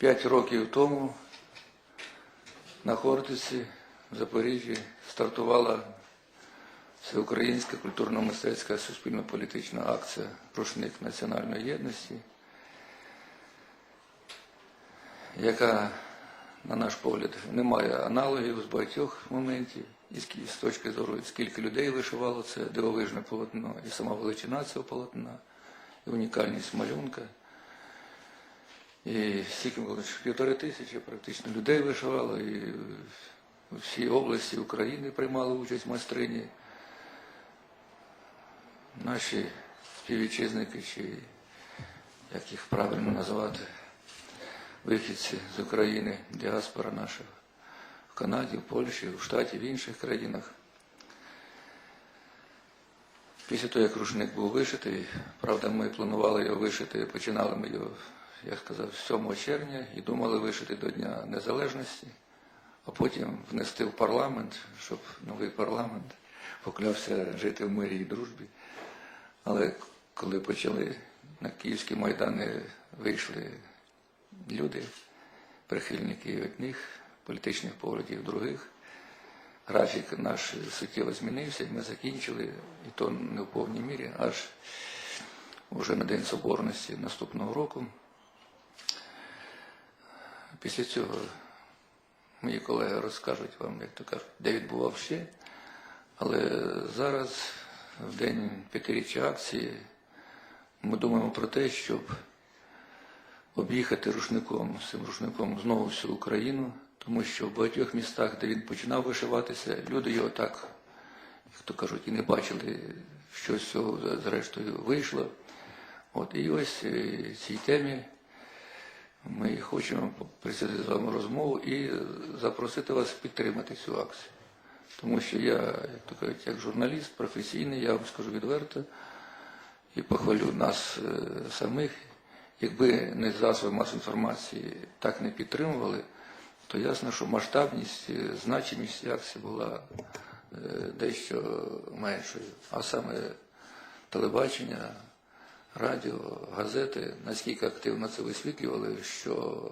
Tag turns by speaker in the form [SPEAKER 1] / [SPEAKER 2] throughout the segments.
[SPEAKER 1] П'ять років тому на Хортиці в Запоріжжі стартувала всеукраїнська культурно-мистецька суспільно-політична акція Рушник національної єдності, яка, на наш погляд, не має аналогів з багатьох моментів, і з точки зору, скільки людей вишивало це дивовижне полотно, і сама величина цього полотна, і унікальність малюнка. І стільки було півтори тисячі практично людей вишивало, і у всій області України приймали участь в майстрині. Наші співвітчизники, чи як їх правильно називати, вихідці з України, діаспора наша в Канаді, в Польщі, в Штаті, в інших країнах. Після того, як рушник був вишитий, правда, ми планували його вишити, починали ми його, я сказав, 7 червня і думали вишити до Дня Незалежності, а потім внести в парламент, щоб новий парламент поклявся жити в мирі і дружбі. Але коли почали на київські майдани вийшли люди, прихильники одних політичних поглядів других, графік наш суттєво змінився, і ми закінчили, і то не в повній мірі, аж вже на День Соборності наступного року. Після цього мої колеги розкажуть вам, як то кажуть, де відбував ще. Але зараз, в день п'ятиріччя акції, ми думаємо про те, щоб об'їхати рушником, цим рушником знову всю Україну, тому що в багатьох містах, де він починав вишиватися, люди його так, як то кажуть, і не бачили, що з цього зрештою вийшло. От і ось е, цій темі ми хочемо присядати з вами розмову і запросити вас підтримати цю акцію. Тому що я, як то кажуть, як журналіст професійний, я вам скажу відверто і похвалю нас е, самих. Якби не засоби масової інформації так не підтримували, то ясно, що масштабність, е, значимість акції була е, дещо меншою. А саме телебачення, радіо, газети наскільки активно це висвітлювали, що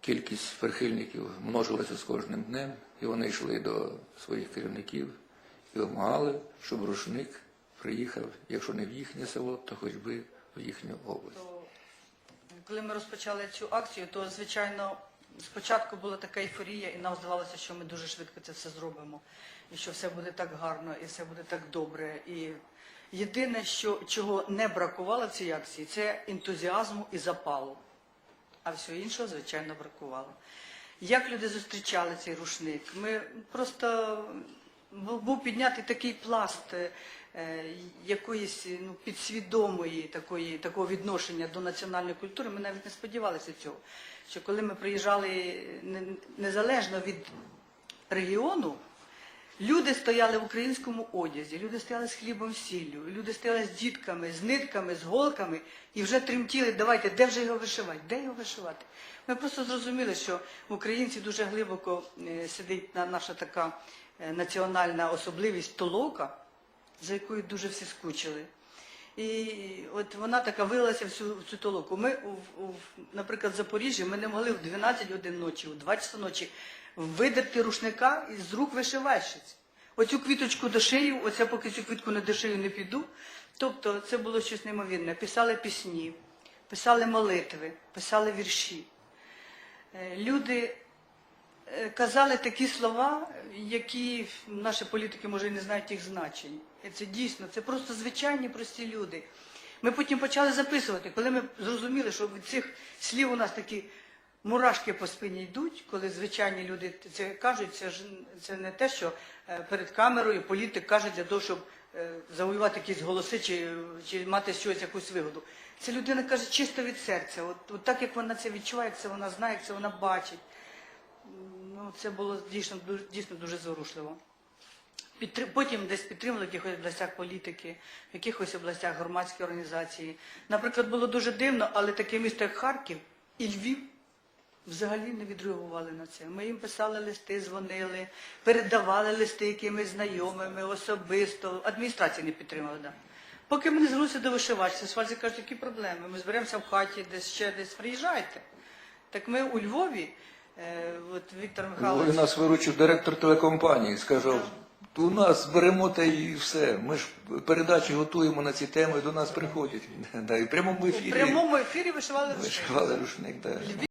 [SPEAKER 1] кількість прихильників множилася з кожним днем, і вони йшли до своїх керівників і вимагали, щоб рушник приїхав, якщо не в їхнє село, то хоч би в їхню область.
[SPEAKER 2] Коли ми розпочали цю акцію, то звичайно спочатку була така ейфорія, і нам здавалося, що ми дуже швидко це все зробимо, і що все буде так гарно, і все буде так добре. І єдине, що чого не бракувало в цій акції, це ентузіазму і запалу. А всього іншого, звичайно, бракувало. Як люди зустрічали цей рушник? Ми просто був піднятий такий пласт е, якоїсь ну, підсвідомої такої, такого відношення до національної культури. Ми навіть не сподівалися цього. Що коли ми приїжджали не- незалежно від регіону, Люди стояли в українському одязі, люди стояли з хлібом сіллю, люди стояли з дітками, з нитками, з голками і вже тремтіли, давайте, де вже його вишивати? Де його вишивати? Ми просто зрозуміли, що в українці дуже глибоко е, сидить на- наша така е, національна особливість толока, за якою дуже всі скучили. І от вона така вилилася в цю, в цю толоку. Ми, у- у- наприклад, в Запоріжжі ми не могли в 12 годин ночі, у 2 часа ночі видерти рушника із рук вишивальщиць. Оцю квіточку дошию, оце поки цю квітку не дошию не піду. Тобто це було щось неймовірне. Писали пісні, писали молитви, писали вірші. Е, Люди е, казали такі слова, які наші політики, може, не знають їх значень. Це дійсно, це просто звичайні прості люди. Ми потім почали записувати, коли ми зрозуміли, що від цих слів у нас такі мурашки по спині йдуть, коли звичайні люди це кажуть, це ж це не те, що е, перед камерою політик каже для того, щоб е, завоювати якісь голоси чи, чи мати щось, якусь вигоду. Це людина каже чисто від серця. От, от так як вона це відчуває, як це вона знає, як це вона бачить. Ну, це було дійсно дуже, дійсно дуже зворушливо. Потім десь підтримали в якихось областях політики, в якихось областях громадські організації. Наприклад, було дуже дивно, але таке місто, як Харків і Львів, взагалі не відреагували на це. Ми їм писали листи, дзвонили, передавали листи якимись знайомими, особисто. Адміністрація не підтримала, да. Поки ми не звернулися до вишивачці, свальці кажуть, які проблеми. Ми зберемося в хаті, десь ще десь приїжджайте. Так ми у Львові, е, от Віктор
[SPEAKER 1] Львові
[SPEAKER 2] Михайлович,
[SPEAKER 1] нас виручив директор телекомпанії, сказав, у нас беремо те і все. Ми ж передачі готуємо на ці теми, до нас приходять. Да, і в прямому
[SPEAKER 2] у
[SPEAKER 1] В
[SPEAKER 2] прямому ефірі вишивали рушник.
[SPEAKER 1] вишивали рушник. Да.